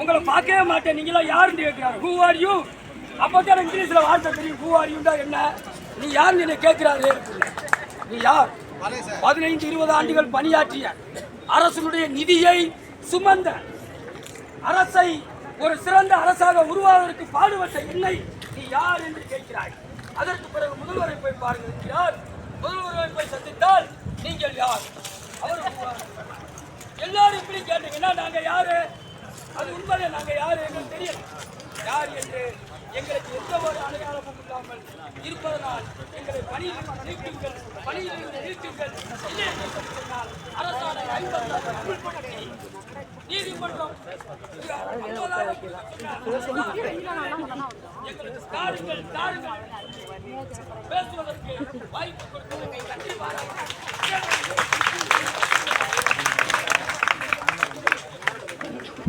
உங்களை பார்க்கவே மாட்டேன். நீங்களா யாருன்னு கேட்கிறாரு ஹூ ஆர் யூ அப்பதான் இங்கிலீஷில் வார்த்தை தெரியும். ஹூ ஆர் யூண்டா என்ன? நீ யாருன்னு என்னை கேட்கிறாரு நீ யார்? பதினைந்து இருபது ஆண்டுகள் பணியாற்றிய அரசனுடைய நிதியை சுமந்த அரசை ஒரு சிறந்த அரசாக உருவாவதற்கு பாடுபட்ட என்னை நீ யார் என்று கேட்கிறாய். அதற்கு பிறகு முதல்வரை போய் பாருங்கள். யார்? முதல்வரை போய் சந்தித்தால் நீங்கள் யார்? அவர் எல்லாரும் இப்படி கேட்டீங்கன்னா நாங்கள் யாரு? அது உண்மையிலே நாங்க யாரு எங்களுக்கு தெரியும் யார் என்று எங்களுக்கு எந்த ஒரு அடையாளமும் இல்லாமல் இருப்பதனால் எங்களை பணியில் நிறுத்துங்கள் பணியில் நிறுத்துங்கள் இல்லை என்று சொன்னால் அரசாணை ஐம்பது உள்படுத்தி நீதிமன்றம் எங்களுக்கு தாருங்கள் தாருங்கள். பேசுவதற்கு வாய்ப்பு கொடுத்ததற்கு நன்றி பாராட்டு